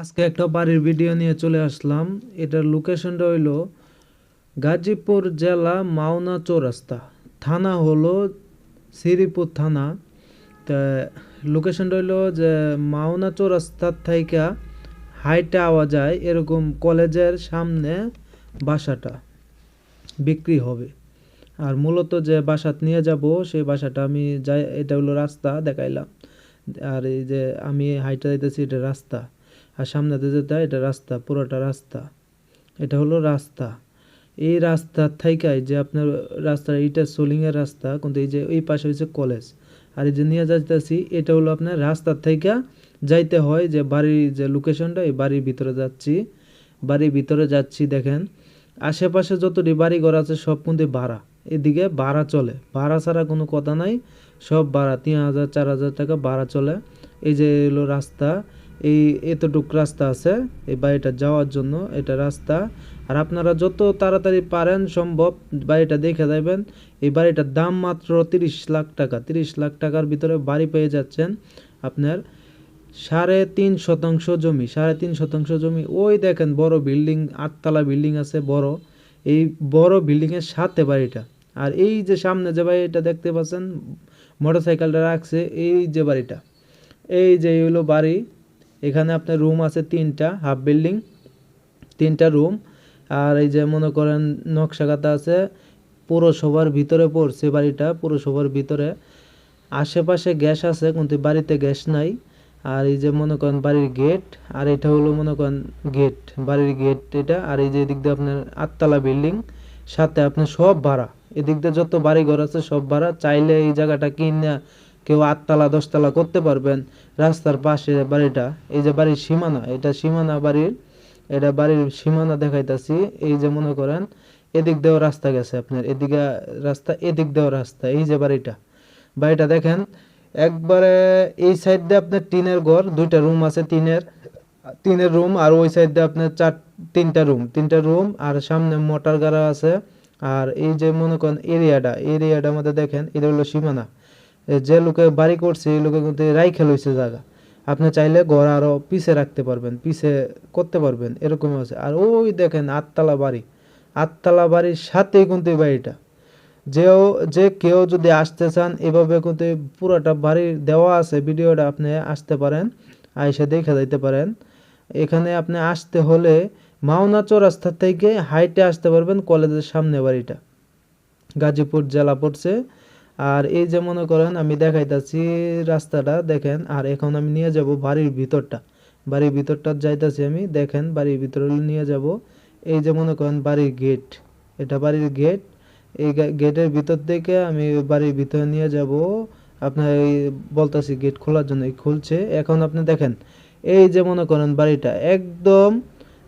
আজকে একটা বাড়ির ভিডিও নিয়ে চলে আসলাম। এটার লোকেশনটা হইল গাজীপুর জেলা মাওনা চৌরাস্তা। থানা হলো শ্রীপুর থানা। তা লোকেশনটা হইল যে মাওনা চৌরাস্তার থেকে হাইটে আওয়া যায়, এরকম কলেজের সামনে বাসাটা বিক্রি হবে। আর মূলত যে বাসাত নিয়ে যাব, সেই বাসাটা আমি যাই, এটা হলো রাস্তা দেখাইলাম। আর এই যে আমি হাইটে যাইতেছি, এটা রাস্তা। আর সামনেতে যেটা এটা রাস্তা, পুরোটা রাস্তা। এটা হলো রাস্তা। এই রাস্তার থাইকাই যে আপনার রাস্তা এইটা সোলিংয়ের রাস্তা, কিন্তু এই যে এই পাশে হচ্ছে কলেজ। আর এই যে নিয়ে যাইতেছি, এটা হলো আপনার রাস্তার থাইকা যাইতে হয় যে বাড়ির যে লোকেশনটা এই বাড়ির ভিতরে যাচ্ছি। বাড়ির ভিতরে যাচ্ছি, দেখেন। আশেপাশে যতটি বাড়ি ঘর আছে, সব কিন্তু ভাড়া। এদিকে ভাড়া চলে। ভাড়া ছাড়া কোনো কথা নাই। সব ভাড়া তিন হাজার, চার হাজার টাকা ভাড়া চলে। এই যে হলো রাস্তা। এই এতটুক রাস্তা আছে, এই বাড়িটা যাওয়ার জন্য এটা রাস্তা। আর আপনারা যত তাড়াতাড়ি পারেন সম্ভব বাড়িটা দেখে যাবেন। এই বাড়িটার দাম মাত্র তিরিশ লাখ টাকা। তিরিশ লাখ টাকার ভিতরে বাড়ি পেয়ে যাচ্ছেন আপনার সাড়ে তিন শতাংশ জমি। সাড়ে তিন শতাংশ জমি, ওই দেখেন বড় বিল্ডিং, আটতলা বিল্ডিং আছে বড়। এই বড় বিল্ডিংয়ের সাথে বাড়িটা। আর এই যে সামনে যে বাড়িটা দেখতে পাচ্ছেন, মোটরসাইকেলটা রাখছে, এই যে বাড়িটা। এই যে হলো বাড়ি। এখানে আপনার রুম আছে তিনটা হাফ বিল্ডিং তিনটা রুম আর এই যে মনে করেন নকশাকাতা আছে, পৌরসভার ভিতরে পড়ছে বাড়িটা, পৌরসভার ভিতরে। আশেপাশে গ্যাস আছে, কিন্তু বাড়িতে গ্যাস নাই। আর এই যে মনে করেন বাড়ির গেট, আর এটা হলো মনে করেন গেট, বাড়ির গেট এটা। আর এই যে এদিক দিয়ে আপনার আটতলা বিল্ডিং সাথে আপনার সব ভাড়া। এদিক দিয়ে যত বাড়ি ঘর আছে, সব ভাড়া। চাইলে এই জায়গাটা কিনে কেউ আটতলা, দশতলা করতে পারবেন। রাস্তার পাশে বাড়িটা, এই যে বাড়ির সীমানা, এটা সীমানা বাড়ির, এটা বাড়ির সীমানা দেখাইতাছি। এই যে মনে করেন, এদিক দিয়েও রাস্তা গেছে আপনার, এদিকে রাস্তা, এদিক দিয়েও রাস্তা, এই যে বাড়িটা। বাড়িটা দেখেন, একবারে এই সাইড দিয়ে আপনার টিনের ঘর, দুইটা রুম আছে টিনের টিনের রুম আর ওই সাইড দিয়ে আপনার চার, তিনটা রুম তিনটা রুম আর সামনে মোটর গাড়া আছে। আর এই যে মনে করেন এরিয়াটা এরিয়াটার মধ্যে দেখেন, এটা হলো সীমানা। যে লোকে বাড়ি করছে, এই লোকে কিন্তু রাইখে লইছে জায়গা। আপনি চাইলে ঘর আরও পিছে রাখতে পারবেন, পিছে করতে পারবেন, এরকম আছে। আর ওই দেখেন আটতলা বাড়ি। আটতলা বাড়ির সাথেই কিন্তু এই বাড়িটা। যেও, যে কেউ যদি আসতে চান, এভাবে কিন্তু পুরোটা বাড়ির দেওয়া আছে, ভিডিওটা আপনি আসতে পারেন, আইসা দেখে যাইতে পারেন। এখানে আপনি আসতে হলে মাওনা চৌরাস্তা থেকে হাইটে আসতে পারবেন কলেজের সামনে বাড়িটা। গাজীপুর জেলা পড়ছে। আর এই যে মনে করেন আমি দেখাইতাছি রাস্তাটা, দেখেন, আর এখন আমি নিয়ে যাব বাড়ির ভিতরটা। বাড়ির ভিতরটা যাইতাছি আমি, দেখেন, বাড়ির ভিতরে নিয়ে যাব। এই যে মনে করেন বাড়ির গেট, এটা বাড়ির গেট। এই গেটের ভিতর থেকে আমি বাড়ির ভিতরে নিয়ে যাব। আপনার এই বলতাছি গেট খোলার জন্য খুলছে। এখন আপনি দেখেন, এই যে মনে করেন বাড়িটা, একদম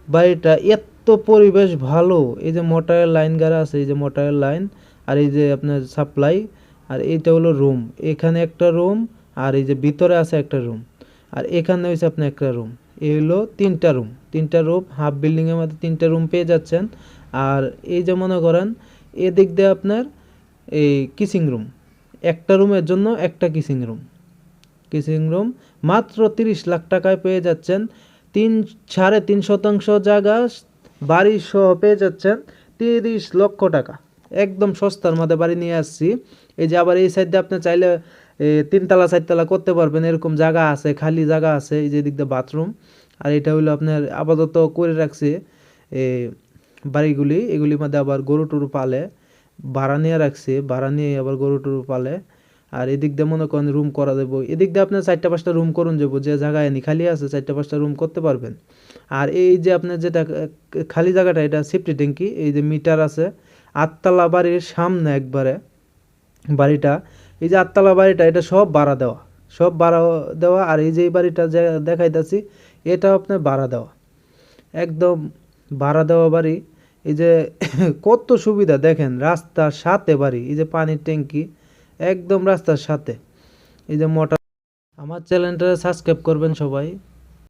বাড়িটা এত পরিবেশ ভালো। এই যে মোটরের লাইন গাড়া আছে, এই যে মোটরের লাইন, আর এই যে আপনার সাপ্লাই আর এইটা হলো রুম। এখানে একটা রুম আর এই যে ভিতরে আছে একটা রুম। আর এখানে হয়েছে আপনার একটা রুম। এই হলো তিনটা রুম। তিনটা রুম হাফ বিল্ডিংয়ের মধ্যে তিনটা রুম পেয়ে যাচ্ছেন। আর এই যে মনে করেন, এদিক দিয়ে আপনার এই কিসিং রুম একটা রুমের জন্য একটা কিসিং রুম কিসিং রুম মাত্র তিরিশ লাখ টাকায় পেয়ে যাচ্ছেন। তিন, সাড়ে তিন শতাংশ জায়গা বাড়ি সহ পেয়ে যাচ্ছেন তিরিশ লক্ষ টাকা। একদম সস্তার মধ্যে বাড়ি নিয়ে আসছি। এই যে আবার এই সাইডে আপনি চাইলে তিনতলা, চারতলা করতে পারবেন। এরকম জায়গা আছে, খালি জায়গা আছে, এই যে দিক দিয়ে বাথরুম। আর এটা হলো আপনার আপাতত করে রাখছে বাড়িগুলি। এগুলির মধ্যে আবার গরু টরু পালে, ভাড়া নিয়ে রাখছে, ভাড়া নিয়ে আবার গরু টরু পালে। আর এদিক দিয়ে মনে করেন রুম করা দেবো এদিক দিয়ে আপনার চারটা, পাঁচটা রুম করুন যাব যে জায়গায় নি খালি আছে, চারটা, পাঁচটা রুম করতে পারবেন। আর এই যে আপনার যেটা খালি জায়গাটা, এটা সেফটি ট্যাঙ্কি এই যে মিটার আছে আটতলা বাড়ির সামনে একবারে বাড়িটা, এই যে আটতলা বাড়িটা এটা সব ভাড়া দেওয়া, সব ভাড়া দেওয়া, আর এই যে বাড়িটা যে দেখাইতেছি, এটা আপনার ভাড়া দেওয়া। একদম ভাড়া দেওয়া বাড়ি, এই যে কত সুবিধা, দেখেন রাস্তার সাথে বাড়ি, এই যে পানির ট্যাঙ্কি, একদম রাস্তার সাথে। এই যে মোটর আমার চ্যানেলটা সাবস্ক্রাইব করবেন সবাই।